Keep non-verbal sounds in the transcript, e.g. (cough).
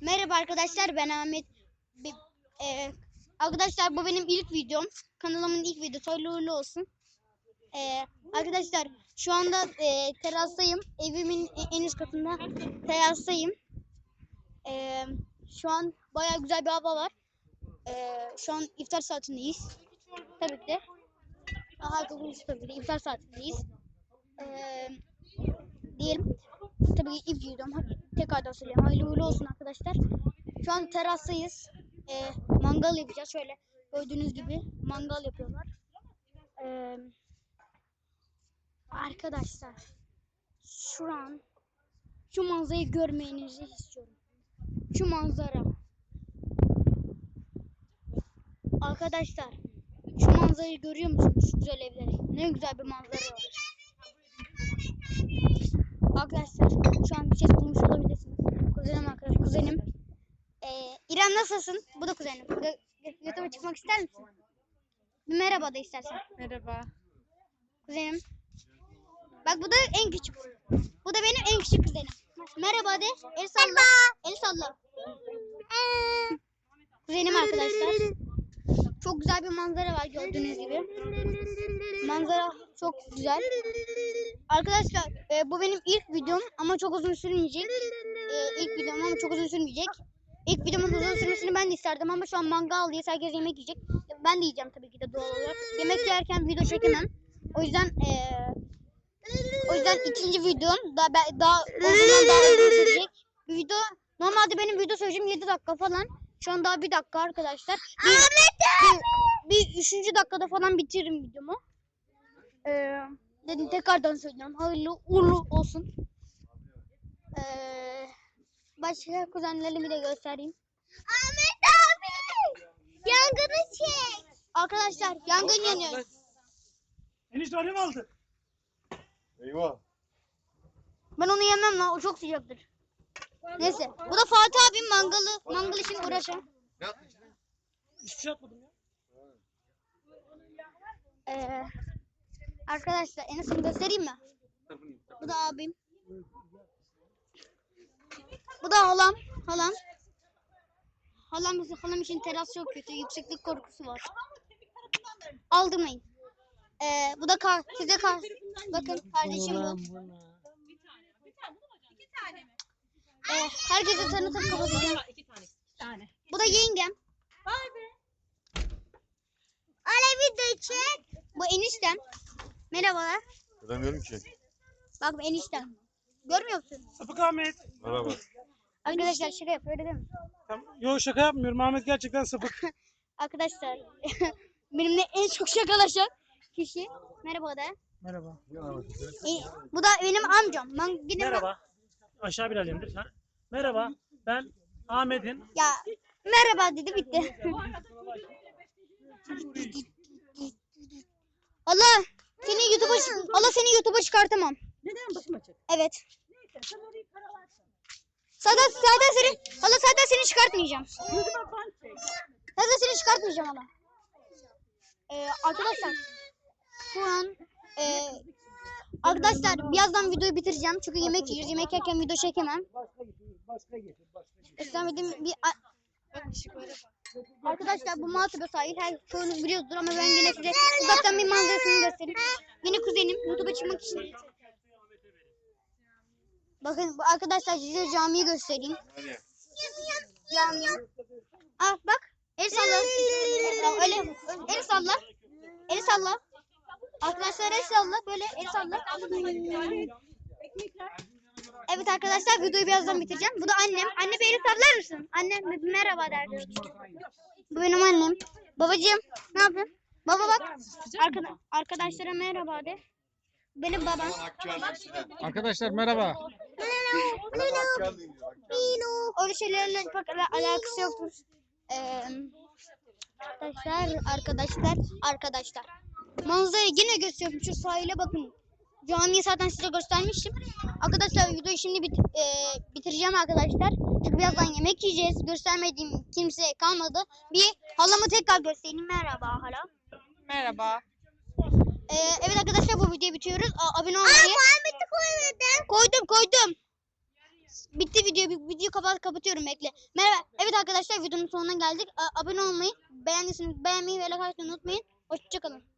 Merhaba arkadaşlar ben Ahmet. Bi- e, arkadaşlar bu benim ilk videom. Kanalımın ilk videosu. Hayırlı uğurlu olsun. E, arkadaşlar şu anda e, terastayım. Evimin en üst katında terastayım. E, şu an baya güzel bir hava var. E, şu an iftar saatindeyiz. Tabii ki de. Aha tabii ki iftar saatindeyiz. E, diyelim. Tabii ki ilk videom. Tekrardan söyleyeyim. Hayırlı uğurlu olsun arkadaşlar. Şu an terastayız. Ee, mangal yapacağız. Şöyle gördüğünüz gibi mangal yapıyorlar. Ee, arkadaşlar şu an şu manzarayı görmenizi istiyorum. Şu manzara. Arkadaşlar şu manzarayı görüyor musunuz? Şu güzel evleri. Ne güzel bir manzara var. Arkadaşlar şu an bir ses duymuş olabilirsiniz. Kuzenim arkadaş, kuzenim. Ee, İrem nasılsın? Bu da kuzenim. YouTube'a çıkmak ister misin? Bir merhaba da istersen. Merhaba. Kuzenim. Bak bu da en küçük. Bu da benim en küçük kuzenim. Merhaba de. El salla. El salla. Kuzenim arkadaşlar. Çok güzel bir manzara var gördüğünüz gibi. Manzara çok güzel. Arkadaşlar e, bu benim ilk videom ama çok uzun sürmeyecek. E, ilk videom ama çok uzun sürmeyecek. İlk videomun uzun sürmesini ben de isterdim ama şu an mangal diye herkes yemek yiyecek. Ben de yiyeceğim tabii ki de doğal olarak. Yemek yerken video çekemem. O yüzden e, o yüzden ikinci videom daha ben- daha o zaman daha uzun sürecek. Video normalde benim video sürecim 7 dakika falan. Şu an daha bir dakika arkadaşlar. Bir, bir, bir üçüncü dakikada falan bitiririm videomu. Ee, dedim tekrardan söylüyorum. Hayırlı uğurlu olsun. Ee, başka kuzenlerimi de göstereyim. Ahmet abi! Yangını çek! Arkadaşlar yangın yanıyor. Enişte alev aldı. Eyvah. Ben onu yemem lan o çok sıcaktır. Neyse bu da Fatih abim mangalı mangal için uğraşan. Ne içine? Hiçbir şey atmadım ya. Ee, arkadaşlar en azından göstereyim mi? Bu da abim. Bu da halam. Halam. Halam, halam için teras çok kötü. Yükseklik korkusu var. Aldırmayın. Ee, bu da kar, size kar. Bakın kardeşim bu. Ee, herkese tanıtıp kapatacağım. tane. Bu da yengem. Alevi de çek. Bu eniştem. Merhabalar. Göremiyorum ki. Bak bu eniştem. Görmüyor musun? Sapık Ahmet. Merhaba. Arkadaşlar şaka yapıyor öyle değil mi? Tamam. Yo şaka yapmıyorum. Ahmet gerçekten sapık. (laughs) Arkadaşlar (laughs) benimle en çok şakalaşan kişi. Merhaba da. Merhaba. E, bu da benim amcam. Ben gidip Merhaba. Aşağı bir alemdir. Ha? Merhaba. Ben Ahmet'in. Ya merhaba dedi bitti. (laughs) Allah seni YouTube'a Allah seni YouTube'a çıkartamam. Neden başıma çık? Evet. Sen orayı. Zaten zaten seni Allah zaten seni çıkartmayacağım. Zaten seni çıkartmayacağım Allah. Ee, arkadaşlar şu an e, arkadaşlar birazdan videoyu bitireceğim çünkü yemek yiyeceğiz. Yemek yerken video çekemem. İstemediğim bir Arkadaşlar bu Maltepe sahil her çoğunuz biliyordur ama ben yine size uzaktan bir manzarasını göstereyim. Yine kuzenim YouTube'a çıkmak için. Bakın bu arkadaşlar size camiyi göstereyim. Cami. Ah bak. El salla. Öyle. El salla. El salla. Arkadaşlar el salla. Böyle el salla. Evet arkadaşlar videoyu birazdan bitireceğim. Bu da annem. Anne bir el sallar mısın? Annem bir merhaba derdi. Bu benim annem. Babacığım ne yapıyorsun? Baba bak. Arkada, arkadaşlara merhaba de. Benim babam. Arkadaşlar merhaba. Öyle şeylerle pek ala- alakası yoktur. Ee, arkadaşlar, arkadaşlar, arkadaşlar. Manzarayı yine gösteriyorum. Şu sahile bakın. Camiyi zaten size göstermiştim. Arkadaşlar videoyu şimdi bit- e, bitireceğim arkadaşlar. Çünkü birazdan yemek yiyeceğiz. Göstermediğim kimse kalmadı. Bir halamı tekrar göstereyim. Merhaba hala. Merhaba. Ee, evet arkadaşlar bu videoyu bitiriyoruz. A- abone olmayı. koydum. Koydum koydum. Bitti video. Video kapat kapatıyorum bekle. Merhaba. Evet arkadaşlar videonun sonuna geldik. A- abone olmayı, beğendiyseniz beğenmeyi ve like atmayı unutmayın. Hoşçakalın.